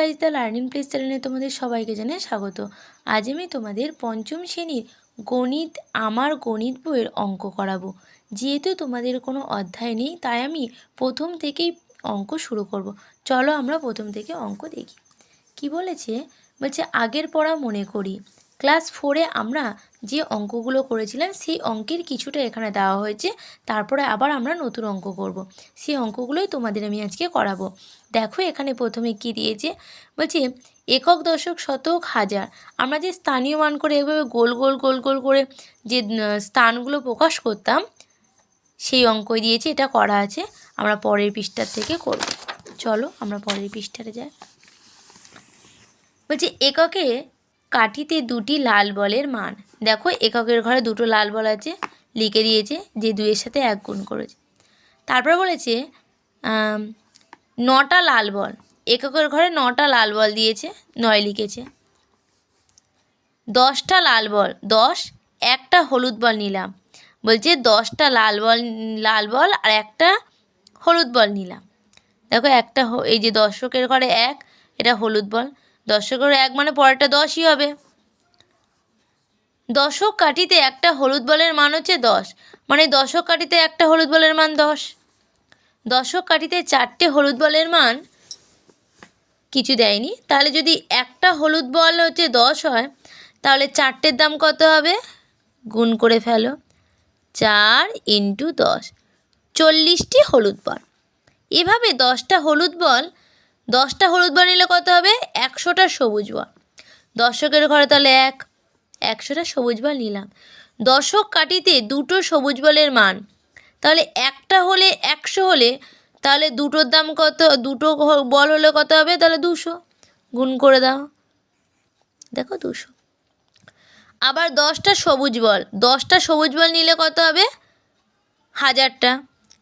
Guys the learning place চ্যানেলে তোমাদের সবাইকে জানে স্বাগত। আজ আমি তোমাদের পঞ্চম শ্রেণির গণিত, আমার গণিত বইয়ের অঙ্ক করাবো। যেহেতু তোমাদের কোনো অধ্যায় নেই, তাই আমি প্রথম থেকেই অঙ্ক শুরু করব। চলো আমরা প্রথম থেকে অঙ্ক দেখি। কি বলেছে? বলছে, আগের পড়া মনে করি। ক্লাস ফোরে আমরা যে অঙ্কগুলো করেছিলাম, সেই অঙ্কের কিছুটা এখানে দেওয়া হয়েছে। তারপরে আবার আমরা নতুন অঙ্ক করব। সেই অঙ্কগুলোই তোমাদের আমি আজকে করাবো। দেখো এখানে প্রথমে কি দিয়েছে? বলছে, একক দশক শতক হাজার। আমরা যে স্থানীয় মান করে এভাবে গোল গোল গোল গোল করে যে স্থানগুলো প্রকাশ করতাম, সেই অঙ্কই দিয়েছে, এটা করা আছে। আমরা পরের পৃষ্ঠার থেকে করব। চলো আমরা পরের পৃষ্ঠাতে যাই। বলছি, এককে কাঠিতে দুটি লাল বলের মান। দেখো, এককের ঘরে দুটো লাল বল আছে, লিখে দিয়েছে যে দুইয়ের সাথে এক গুণ করেছে। তারপর বলেছে নটা লাল বল। এককের ঘরে নটা লাল বল দিয়েছে, নয় লিখেছে। দশটা লাল বল, দশ, একটা হলুদ বল নিলাম। বলছে, দশটা লাল বল লাল বল আর একটা হলুদ বল নিলাম। দেখো, একটা এই যে দর্শকের ঘরে এক, এটা হলুদ বল। দর্শকের এক মানে পরেরটা দশই হবে। দশক কাঠিতে একটা হলুদ বলের মান হচ্ছে দশ। মানে দশক কাঠিতে একটা হলুদ বলের মান দশ। দশক কাঠিতে চারটে হলুদ বলের মান কিছু দেয়নি। তাহলে যদি একটা হলুদ বল হচ্ছে দশ হয়, তাহলে চারটের দাম কত হবে? গুণ করে ফেলো। চার ইন্টু দশ। চল্লিশটি হলুদ বল। এভাবে দশটা হলুদ বল দশটা হলুদ বল নিলে কত হবে? একশোটা সবুজ বল দশকের ঘরে তাহলে এক, একশোটা সবুজ বল নিলাম। দশক কাটিতে দুটো সবুজ বলের মান। তাহলে একটা হলে একশো হলে তাহলে দুটোর দাম কত? দুটো বল হলে কত হবে? তাহলে দুশো। গুণ করে দাও। দেখো দুশো। আবার দশটা সবুজ বল। দশটা সবুজ বল নিলে কত হবে? হাজারটা।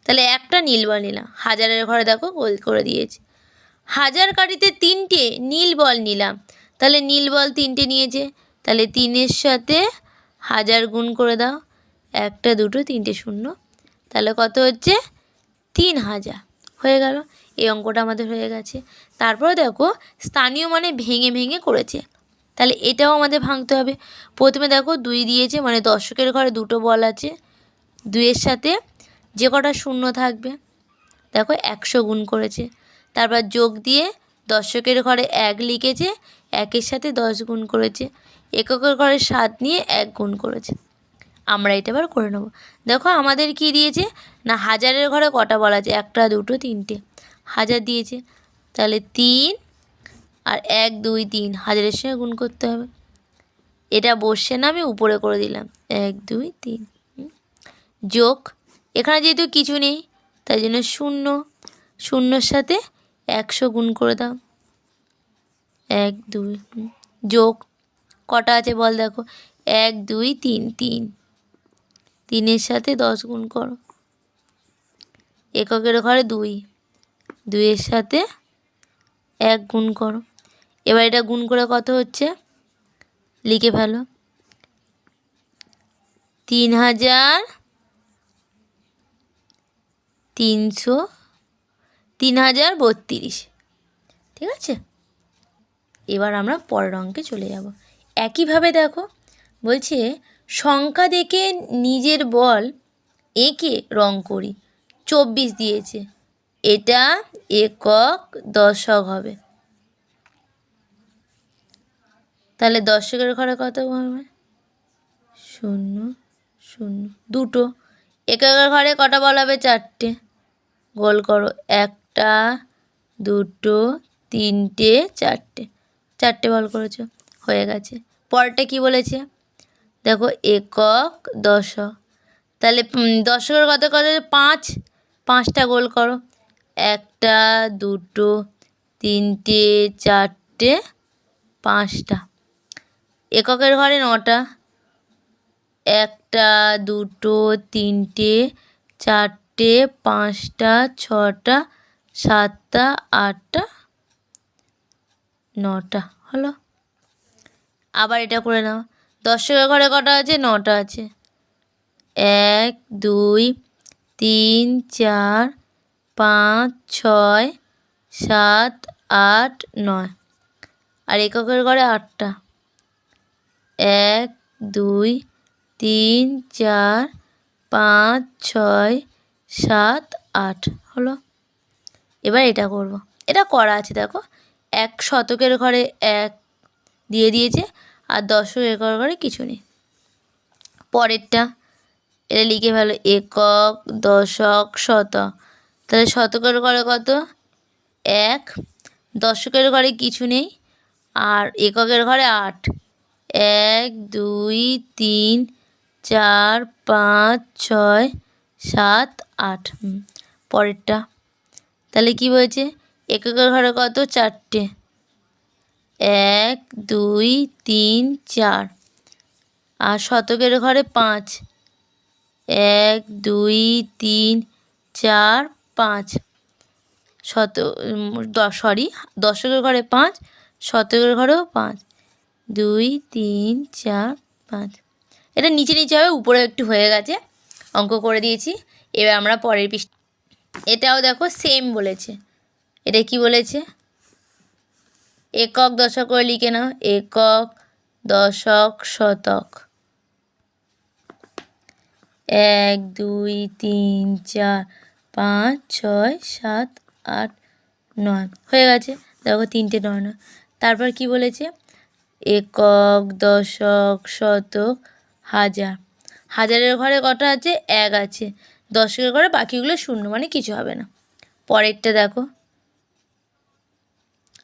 তাহলে একটা নীল বল নিলাম। হাজারের ঘরে দেখো গোল করে দিয়েছে। হাজার কাঠিতে তিনটে নীল বল নিলাম। তাহলে নীল বল তিনটে নিয়েছে। তাহলে তিনের সাথে হাজার গুণ করে দাও। একটা, দুটো, তিনটে, শূন্য। তাহলে কত হচ্ছে? তিন হাজার। হয়ে গেল। এই অঙ্কটা আমাদের হয়ে গেছে। তারপরে দেখো, স্থানীয় মানে ভেঙে ভেঙে করেছে। তাহলে এটাও আমাদের ভাঙতে হবে। প্রথমে দেখো, দুই দিয়েছে মানে দর্শকের ঘরে দুটো বল আছে। দুইয়ের সাথে যে কটা শূন্য থাকবে, দেখো একশো গুণ করেছে। তারপর যোগ দিয়ে দর্শকের ঘরে এক লিখেছে, একের সাথে দশ গুণ করেছে, এককের ঘরে সাত নিয়ে এক গুণ করেছে। আমরা এটা এবার করে নেব। দেখো আমাদের কি দিয়েছে? না, হাজারের ঘরে কটা বলা আছে? একটা, দুটো, তিনটে। হাজার দিয়েছে। তাহলে তিন আর এক, দুই, তিন। হাজারের সঙ্গে গুণ করতে হবে। এটা বসছে না, আমি উপরে করে দিলাম। এক, দুই, তিন। যোগ। এখানে যেহেতু কিছু নেই, তাই জন্য শূন্য। শূন্যর সাথে একশো গুণ করে দাও। এক, দুই। যোগ। কটা আছে বল দেখো। এক, দুই, তিন তিন। তিনের সাথে দশ গুণ করো। এককের ঘরে দুই। দুইয়ের সাথে এক গুণ করো। এবার এটা গুণ করে কত হচ্ছে? লিখে ফেলো। তিন হাজার তিনশো তিন হাজার বত্রিশ। ঠিক আছে? এবার আমরা পরের অঙ্কে চলে যাব। একইভাবে দেখো, বলছে, সংখ্যা দেখে নিজের বল এঁকে রং করি। চব্বিশ দিয়েছে। এটা একক দশক হবে। তাহলে দশকের ঘরে কত হবে? শূন্য শূন্য, দুটো। এককের ঘরে কটা বল হবে? চারটে। গোল করো একটা, দুটো, তিনটে, চারটে। চারটে বল করেছ, হয়ে গেছে। পরটা কি বলেছে? দেখো, একক দশক। তাহলে দশকের কত কত? পাঁচ। পাঁচটা গোল করো। একটা, দুটো, তিনটে, চারটে, পাঁচটা। এককের ঘরে নটা। একটা, দুটো, তিনটে, চারটে, পাঁচটা, ছটা সাতটা, আটটা, নটা, হলো? আবার এটা করে নাও। দশকের ঘরে কটা আছে? নটা আছে। এক, দুই, তিন, চার, পাঁচ, ছয়, সাত, আট, নয়। আর এককের ঘরে আটটা। এক, দুই, তিন, চার, পাঁচ, ছয়, সাত, আট, হলো? এবার এটা করব। এটা করা আছে, দেখো। এক শতকের ঘরে এক দিয়ে দিয়েছে, আর দশক একর ঘরে কিছু নেই। পরেরটা, এটা লিখে ভালো একক, দশক শতক তাহলে শতকের ঘরে কত? এক। দশকের ঘরে কিছু নেই, আর এককের ঘরে আট। এক, দুই, তিন, চার, পাঁচ, ছয়, সাত, আট। পরেরটা। তাহলে কি বলছে এককের ঘরে কত? চারটে। এক, দুই, তিন, চার। আর শতকের ঘরে পাঁচ। এক, দুই, তিন, চার, পাঁচ। শত সরি, দশকের ঘরে পাঁচ, শতকের ঘরেও পাঁচ। দুই, তিন, চার, পাঁচ। এটা নিচে নিচে হবে, উপরে একটু হয়ে গেছে। অঙ্ক করে দিয়েছি। এবার আমরা পরের পৃষ্ঠ এটাও দেখো সেম বলেছে। এটা কি বলেছে? একক দশক করে লিখে নাও, একক দশক শতক। এক, দুই, তিন, চার, পাঁচ, ছয়, সাত, আট, নয়। হয়ে গেছে। দেখো তিনটে নয় নয়। তারপর কি বলেছে? একক দশক শতক হাজার। হাজারের ঘরে কটা আছে? এক আছে। দশকের ঘরে বাকিগুলো শূন্য মানে কিছু হবে না। পরেরটা দেখো।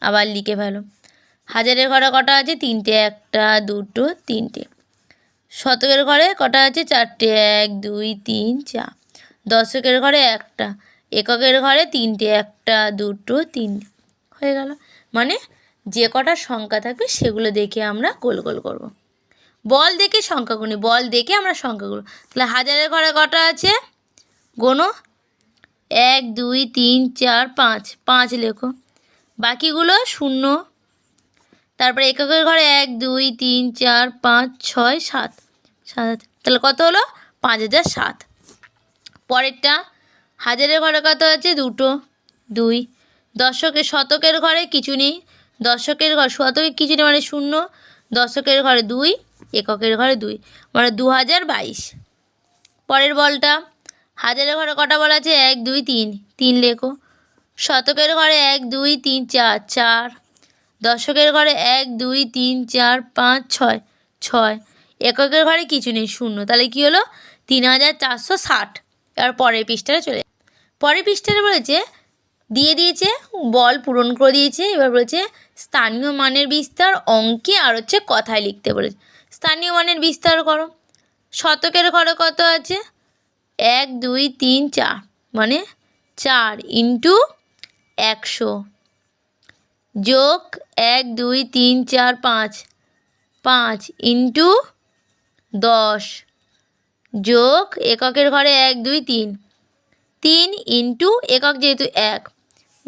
আবার লিখে ফেলো। হাজারের ঘরে কটা আছে? তিনটে, একটা, দুটো, তিনটে। শতকের ঘরে কটা আছে? চারটে, এক, দুই, তিন, চার। দশকের ঘরে একটা। এককের ঘরে তিনটে, একটা, দুটো, তিনটে। হয়ে গেল। মানে যে কটা সংখ্যা থাকবে, সেগুলো দেখে আমরা গোল গোল করব। বল দেখে সংখ্যা গুনি বল দেখে আমরা সংখ্যাগুলো। তাহলে হাজারের ঘরে কটা আছে? গোনো, এক, দুই, তিন, চার, পাঁচ পাঁচ লেখো। বাকিগুলো শূন্য। তারপরে এককের ঘরে এক, দুই, তিন, চার, পাঁচ, ছয়, সাত। সাত তাহলে কত হলো? পাঁচ হাজার সাত। পরেরটা, হাজারের ঘরে কত আছে? দুটো। দুই। দশকের শতকের ঘরে কিছু নেই। দশকের ঘর, শতকে কিছু নেই মানে শূন্য। দশকের ঘরে দুই, এককের ঘরে দুই। মানে দু হাজার বাইশ। পরের বলটা হাজারের ঘরে কটা বল আছে? এক, দুই, তিন। তিন লেখো। শতকের ঘরে এক, দুই, তিন, চার চার। দশকের ঘরে এক, দুই, তিন, চার, পাঁচ, ছয় ছয়। এককের ঘরে কিছু নেই, শূন্য। তাহলে কি হলো? তিন হাজার চারশো ষাট। এবার পরের পৃষ্ঠাটা চলে। পরের পৃষ্ঠাটা বলেছে, দিয়ে দিয়েছে, বল পূরণ করে দিয়েছে। এবার বলেছে, স্থানীয় মানের বিস্তার অঙ্কে আর হচ্ছে কথায় লিখতে বলেছে। স্থানীয় মানের বিস্তার করো। শতকের ঘরে কত আছে? এক, দুই, তিন, চার। মানে চার ইন্টু একশো। যোগ এক, দুই, তিন, চার, পাঁচ। পাঁচ ইন্টু দশ। যোগ এককের ঘরে এক, দুই, তিন। তিন ইন্টু একক যেহেতু এক।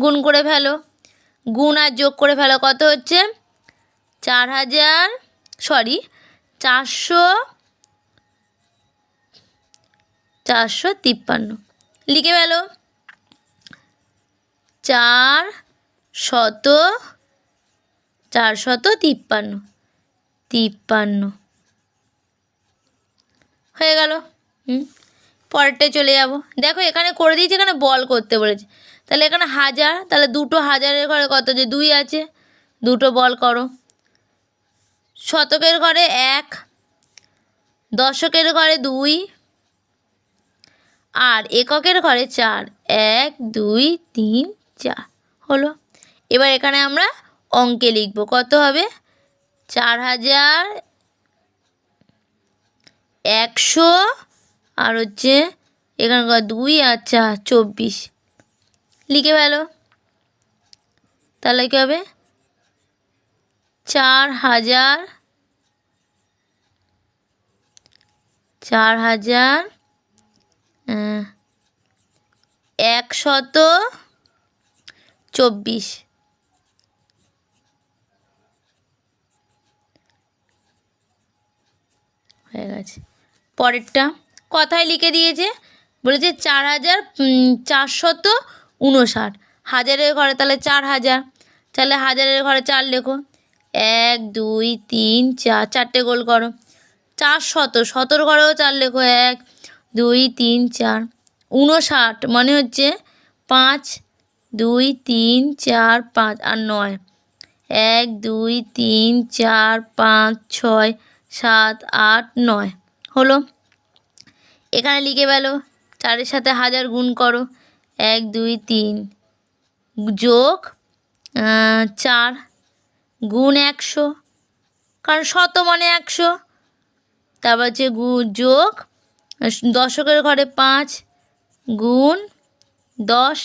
গুণ করে ফেলো। গুণ আর যোগ করে ফেলো কত হচ্ছে? চার হাজার সরি চারশো চারশো তিপ্পান্ন। লিখে ফেলো। চার শত চার শত তিপ্পান্ন। তিপ্পান্ন। হয়ে গেল। হুম? পরেরটায় চলে যাব। দেখো এখানে করে দিয়েছে, এখানে বল করতে বলেছে। তাহলে এখানে হাজার, তাহলে দুটো হাজারের ঘরে কত যে দুই আছে। দুটো বল করো। শতকের ঘরে এক, দশকের ঘরে দুই আর এককের ঘরে চার। এক, দুই, তিন, চার। হলো। এবার এখানে আমরা অঙ্কে লিখব। কত হবে? চার হাজার একশো আর হচ্ছে এখানকার দুই আর চার, চব্বিশ। লিখে ফেলো। তাহলে কী হবে? চার হাজার চার হাজার একশত চব্বিশ। হয়ে গেছে। পরেরটা কথায় লিখে দিয়েছে, বলেছে চার হাজার চারশত উনষাট। হাজারের ঘরে তাহলে চার হাজার। তাহলে হাজারের ঘরে চার লেখো। এক, দুই, তিন, চার, চারটে গোল করো। চার শত শতর ঘরেও চার লেখো। এক দুই, তিন, চার। উনষাট মানে হচ্ছে পাঁচ, দুই, তিন, চার, পাঁচ আর নয়। এক, দুই, তিন, চার, পাঁচ, ছয়, সাত, আট, নয়। হলো। এখানে লিখে ফেলো। চারের সাথে হাজার গুণ করো। এক, দুই, তিন যোগ চার গুণ একশো। কারণ শত মানে একশো। তারপর হচ্ছে যোগ দশকের ঘরে পাঁচ গুণ দশ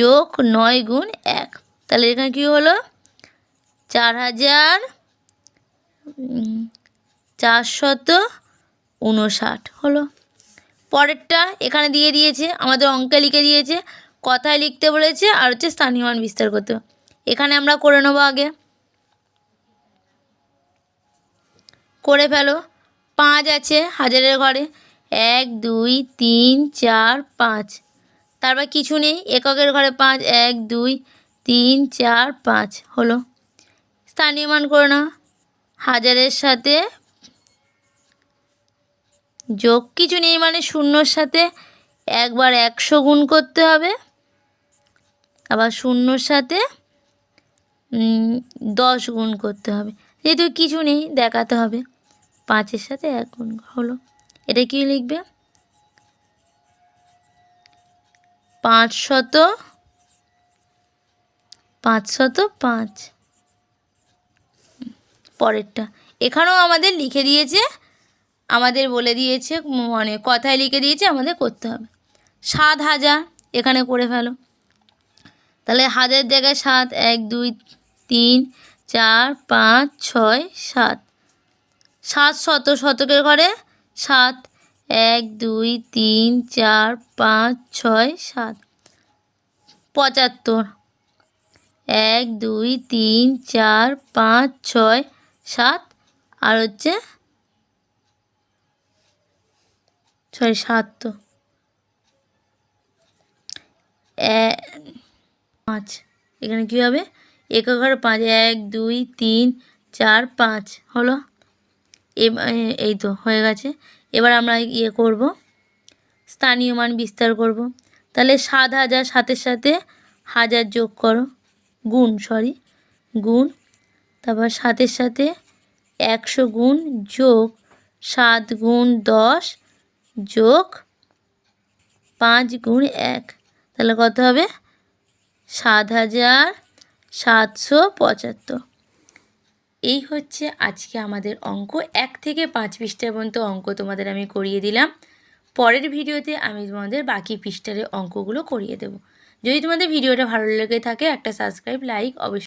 যোগ নয় গুণ এক। তাহলে এখানে কী হলো? চার হাজার চারশত উনষাট হলো। পরেরটা এখানে দিয়ে দিয়েছে, আমাদের অঙ্কে লিখে দিয়েছে, কথায় লিখতে বলেছে, আর হচ্ছে স্থানীয় মান বিস্তার করতে। এখানে আমরা করে নেব আগে। করে ফেলো। পাঁচ আছে হাজারের ঘরে। এক, দুই, তিন, চার, পাঁচ। তারপর কিছু নেই, এককের ঘরে পাঁচ, এক, দুই, তিন, চার, পাঁচ হলো। স্থানীয় মান করে নাও হাজারের সাথে যোগ কিছু নেই মানে শূন্যর সাথে একবার একশো গুণ করতে হবে। আবার শূন্যর সাথে দশ গুণ করতে হবে। যেহেতু কিছু নেই, দেখাতে হবে। পাঁচের সাথে এক গুণ হলো। এটা কি লিখবে? পাঁচশত পাঁচশত পাঁচ পরেরটা। এখানেও আমাদের লিখে দিয়েছে, আমাদের বলে দিয়েছে মানে কথায় লিখে দিয়েছে, আমাদের করতে হবে। সাত হাজার এখানে করে ফেলো। তাহলে হাজার জায়গায় সাত, এক, দুই, তিন, চার, পাঁচ, ছয়, সাত। সাত শত শতকের ঘরে? সাত, এক, দুই, তিন, চার, পাঁচ, ছয়, সাত। পঁচাত্তর। এক, দুই, তিন, চার, পাঁচ, ছয়, সাত। আর হচ্ছে? ছয় সাত তো পাঁচ। এখানে কী হবে? একক ঘরে পাঁচ। এক, দুই, তিন, চার, পাঁচ। হলো? এই তো হয়ে গেছে। এবার আমরা ইয়ে করব। স্থানীয় মান বিস্তার করব। তাহলে সাত হাজার সাতের সাথে হাজার যোগ করো। গুণ সরি গুণ। তারপর সাতের সাথে একশো গুণ যোগ সাত গুণ দশ যোগ পাঁচ গুণ এক। তাহলে কত হবে? সাত হাজার সাতশো পঁচাত্তর। এই হচ্ছে আজকে আমাদের অঙ্ক। এক থেকে পাঁচ পৃষ্ঠা পর্যন্ত অঙ্ক তোমাদের আমি করিয়ে দিলাম। পরের ভিডিওতে আমি তোমাদের বাকি পৃষ্ঠারের অঙ্কগুলো করিয়ে দেব। যদি তোমাদের ভিডিওটা ভালো লেগে থাকে, একটা সাবস্ক্রাইব লাইক অবশ্যই